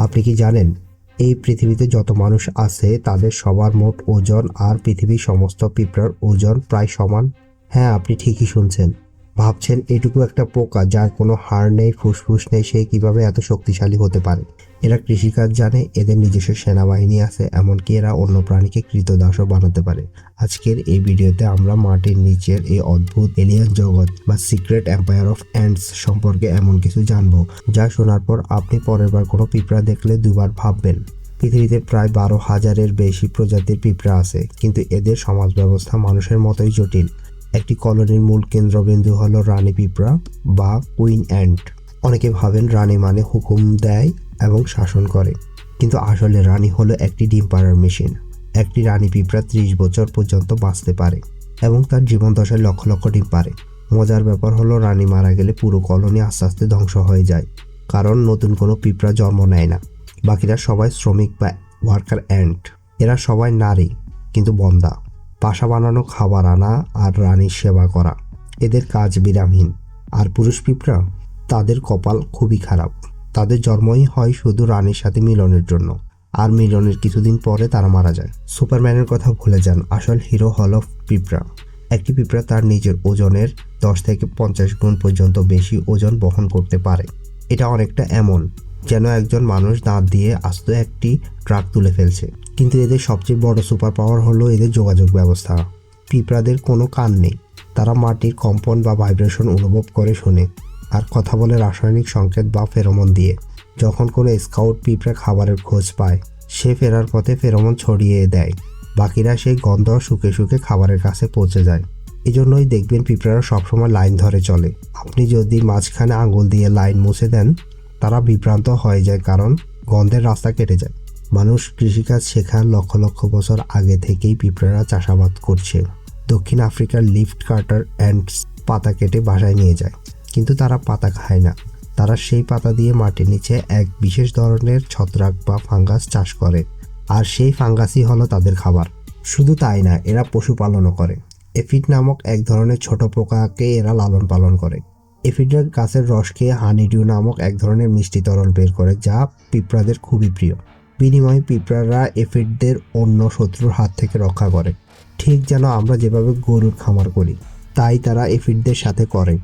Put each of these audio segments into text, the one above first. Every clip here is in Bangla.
আপনি কি জানেন, এই পৃথিবীতে যত মানুষ আছে, তাদের সবার মোট ওজন আর পৃথিবীর সমস্ত পিঁপড়ার ওজন প্রায় সমান? হ্যাঁ আপনি ঠিকই শুনছেন। ভাবছেন এটুকু একটা পোকা, যার কোনো হাড় নেই, ফুসফুস নেই, সে কীভাবে এত শক্তিশালী হতে পারে? এরা কৃষিকাজ জানে, এদের নিজস্ব সেনাবাহিনী আছে, এমনকি এরা অন্য প্রাণীকে কৃতদাসও বানাতে পারে। আজকের এই ভিডিওতে আমরা মাটির নিচের এই অদ্ভুত এলিয়ান জগৎ বা সিক্রেট এম্পায়ার অফ অ্যান্ডস সম্পর্কে এমন কিছু জানব, যা শোনার পর আপনি পরের বার কোনো পিঁপড়া দেখলে দুবার ভাববেন। পৃথিবীতে প্রায় বারো হাজারের বেশি প্রজাতির পিঁপড়া আছে, কিন্তু এদের সমাজ ব্যবস্থা মানুষের মতোই জটিল। একটি কলোনির মূল কেন্দ্রবিন্দু হলো রানী পিঁপড়া বা কুইন অ্যান্ট অনেকে ভাবেন রানী মানে হুকুম দেয় এবং শাসন করে, কিন্তু আসলে রানী হলো একটি ডিম পাড়ার মেশিন। একটি রানী পিঁপড়া ত্রিশ বছর পর্যন্ত বাঁচতে পারে এবং তার জীবন দশায় লক্ষ লক্ষ ডিম পারে মজার ব্যাপার হলো রানী মারা গেলে পুরো কলোনি আস্তে আস্তে ধ্বংস হয়ে যায়, কারণ নতুন কোনো পিঁপড়া জন্ম নেয় না। বাকিরা সবাই শ্রমিক বা ওয়ার্কার অ্যান্ট এরা সবাই নারী, কিন্তু বন্দা। বাসা বানানো খাবার আনা আর রানীর সেবা করা। এদের কাজ বিরামহীন। আর পুরুষ পিঁপড়া, তাদের কপাল খুবই খারাপ। তাদের জন্মই হয় শুধু রানীর সাথে মিলনের জন্য। আর মিলনের কিছুদিন পরে তারা মারা যায়। সুপারম্যানের কথা ভুলে যান। আসল হিরো হল অফ পিঁপড়া। একটি পিঁপড়া তার নিজের ওজনের দশ থেকে পঞ্চাশ গুণ পর্যন্ত বেশি ওজন বহন করতে পারে। এটা অনেকটা এমন। যেন একজন মানুষ দাঁত দিয়ে আস্ত একটি ট্রাক তুলে ফেলছে। কিন্তু এদের সবচেয়ে বড় সুপার পাওয়ার হলো এদের যোগাযোগ ব্যবস্থা। পিঁপড়াদের কোনো কান নেই। তারা মাটির কম্পন বা ভাইব্রেশন অনুভব করে শোনে আর কথা বলে রাসায়নিক সংকেত বা ফেরোমন দিয়ে। যখন কোনো স্কাউট পিঁপড়া খাবারের খোঁজ পায়, সে ফেরার পথে ফেরোমন ছড়িয়ে দেয়। বাকিরা সেই গন্ধ শুকে শুকে খাবারের কাছে পৌঁছে যায়। এজন্যই দেখবেন পিঁপড়ারা সবসময় লাইন ধরে চলে। আপনি যদি মাঝখানে আঙুল দিয়ে লাইন মুছে দেন তারা বিভ্রান্ত হয়ে যায় কারণ গন্ধের রাস্তা কেটে যায়। মানুষ কৃষিকাজ শেখার লক্ষ লক্ষ বছর আগে থেকেই পিঁপড়ারা চাষাবাদ করছে। দক্ষিণ আফ্রিকার লিফট কাটার অ্যান্ড পাতা কেটে বাসায় নিয়ে যায়। কিন্তু তারা পাতা খায় না। তারা সেই পাতা দিয়ে মাটির নিচে এক বিশেষ ধরনের ছত্রাক বা ফাঙ্গাস চাষ করে। আর সেই ফাঙ্গাসই হলো তাদের খাবার। শুধু তাই না, এরা পশুপালনও করে। এফিড নামক এক ধরনের ছোট পোকাকে এরা লালন পালন করে। এফিডের গাছের রস খেয়ে হানিডিউ নামক এক ধরনের মিষ্টি তরল বের করে, যা পিঁপড়াদের খুবই প্রিয়। বিনিময়ে পিঁপড়ারা এফিডদের অন্য শত্রুর হাত থেকে রক্ষা করে। ঠিক যেন আমরা যেভাবে গরুর খামার করি, তাই তারা এফিডদের সাথে করে।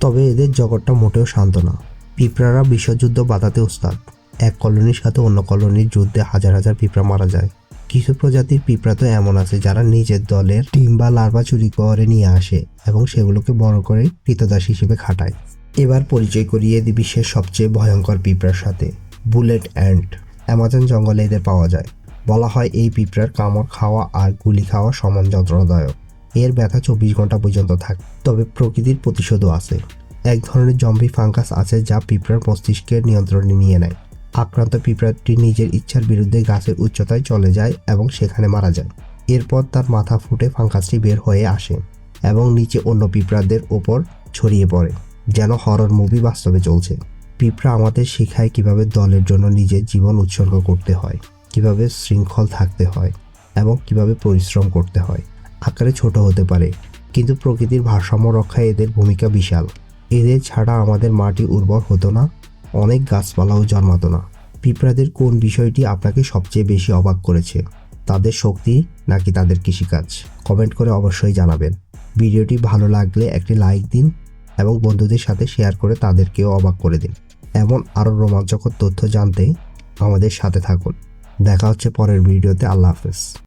তবে এদের জগৎটা মোটেও শান্ত না। পিঁপড়ারা বিশ্বযুদ্ধ বাধাতে ওস্তাদ এক কলোনির সাথে অন্য কলোনির যুদ্ধে হাজার হাজার পিঁপড়া মারা যায়। কিছু প্রজাতির পিঁপড়া তো এমন আছে যারা নিজের দলের ডিম বা লার্ভা চুরি করে নিয়ে আসে এবং সেগুলোকে বড় করে কৃতদাস হিসেবে খাটায়। এবার পরিচয় করিয়ে দিই বিশ্বের সবচেয়ে ভয়ঙ্কর পিঁপড়ার সাথে, বুলেট অ্যান্ড। অ্যামাজন জঙ্গলে এদের পাওয়া যায়। বলা হয় এই পিঁপড়ার কামড় খাওয়া আর গুলি খাওয়া সমান যন্ত্রণাদায়ক। এর ব্যথা চব্বিশ ঘণ্টা পর্যন্ত থাকে, তবে প্রকৃতির প্রতিশোধও আছে। এক ধরনের জম্বি ফাঙ্গাস আছে যা পিঁপড়ার মস্তিষ্কের নিয়ন্ত্রণে নিয়ে নেয়। আক্রান্ত পিঁপড়াটি নিজের ইচ্ছার বিরুদ্ধে গাছের উচ্চতায় চলে যায় এবং সেখানে মারা যায়। এরপর তার মাথা ফুটে ফাঙ্গাসটি বের হয়ে আসে এবং নিচে অন্য পিঁপড়াদের ওপর ছড়িয়ে পড়ে, যেন হরর মুভি বাস্তবে চলছে। পিঁপড়া আমাদের শেখায় কীভাবে দলের জন্য নিজের জীবন উৎসর্গ করতে হয়, কীভাবে শৃঙ্খল থাকতে হয় এবং কীভাবে পরিশ্রম করতে হয়। আকারে ছোট হতে পারে, কিন্তু প্রকৃতির ভারসাম্য রক্ষায় এদের ভূমিকা বিশাল। এদের ছাড়া আমাদের মাটি উর্বর হতো না। অনেক গাছপালাও জন্মাতো না। পিঁপড়াদের কোন বিষয়টি আপনাকে সবচেয়ে বেশি অবাক করেছে? তাদের শক্তি নাকি তাদের কৃষিকাজ? কমেন্ট করে অবশ্যই জানাবেন। ভিডিওটি ভালো লাগলে একটি লাইক দিন এবং বন্ধুদের সাথে শেয়ার করে তাদেরকেও অবাক করে দিন। এমন আরও রোমাঞ্চকর তথ্য জানতে আমাদের সাথে থাকুন। দেখা হচ্ছে পরের ভিডিওতে। আল্লাহ হাফেজ।